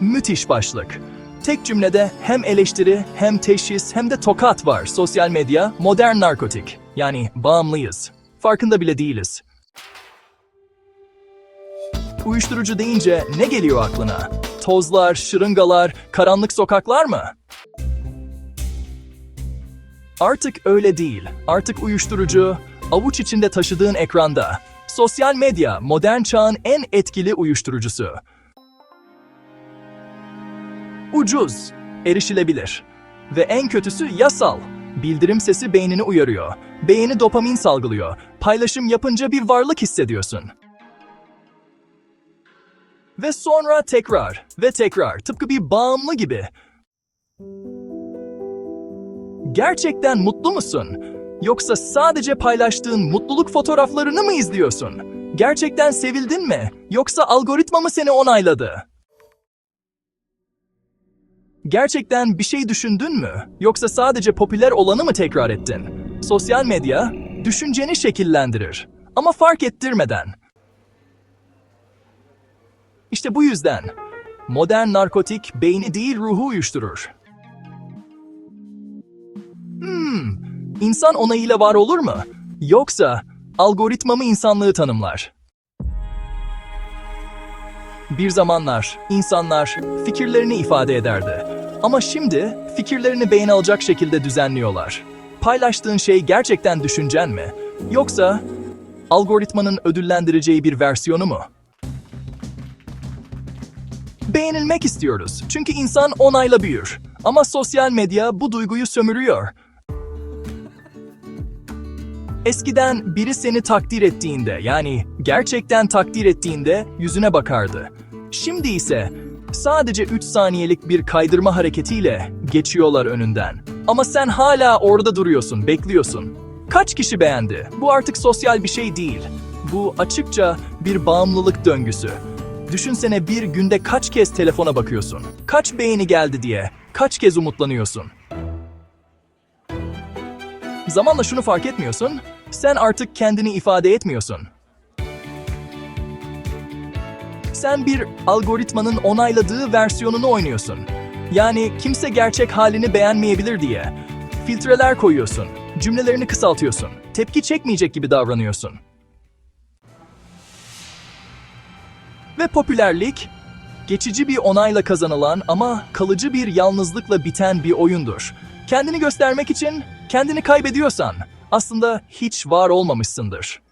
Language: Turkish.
Müthiş başlık. Tek cümlede hem eleştiri hem teşhis hem de tokat var. Sosyal medya modern narkotik. Yani bağımlıyız. Farkında bile değiliz. Uyuşturucu deyince ne geliyor aklına? Tozlar, şırıngalar, karanlık sokaklar mı? Artık öyle değil. Artık uyuşturucu, avuç içinde taşıdığın ekranda. Sosyal medya, modern çağın en etkili uyuşturucusu. Ucuz, erişilebilir. Ve en kötüsü yasal. Bildirim sesi beynini uyarıyor. Beyni dopamin salgılıyor. Paylaşım yapınca bir varlık hissediyorsun. Ve sonra tekrar ve tekrar tıpkı bir bağımlı gibi. Gerçekten mutlu musun? Yoksa sadece paylaştığın mutluluk fotoğraflarını mı izliyorsun? Gerçekten sevildin mi? Yoksa algoritma mı seni onayladı? Gerçekten bir şey düşündün mü? Yoksa sadece popüler olanı mı tekrar ettin? Sosyal medya düşünceni şekillendirir ama fark ettirmeden. İşte bu yüzden modern narkotik beyni değil ruhu uyuşturur. Hmm, insan onayıyla var olur mu? Yoksa algoritma mı insanlığı tanımlar? Bir zamanlar insanlar fikirlerini ifade ederdi. Ama şimdi fikirlerini beyin alacak şekilde düzenliyorlar. Paylaştığın şey gerçekten düşüncen mi? Yoksa algoritmanın ödüllendireceği bir versiyonu mu? Beğenilmek istiyoruz. Çünkü insan onayla büyür. Ama sosyal medya bu duyguyu sömürüyor. Eskiden biri seni takdir ettiğinde yani gerçekten takdir ettiğinde yüzüne bakardı. Şimdi ise sadece 3 saniyelik bir kaydırma hareketiyle geçiyorlar önünden. Ama sen hala orada duruyorsun, bekliyorsun. Kaç kişi beğendi? Bu artık sosyal bir şey değil. Bu açıkça bir bağımlılık döngüsü. Düşünsene bir günde kaç kez telefona bakıyorsun? Kaç beğeni geldi diye? Kaç kez umutlanıyorsun? Zamanla şunu fark etmiyorsun. Sen artık kendini ifade etmiyorsun. Sen bir algoritmanın onayladığı versiyonunu oynuyorsun. Yani kimse gerçek halini beğenmeyebilir diye. Filtreler koyuyorsun, cümlelerini kısaltıyorsun, tepki çekmeyecek gibi davranıyorsun. Ve popülerlik, geçici bir onayla kazanılan ama kalıcı bir yalnızlıkla biten bir oyundur. Kendini göstermek için kendini kaybediyorsan aslında hiç var olmamışsındır.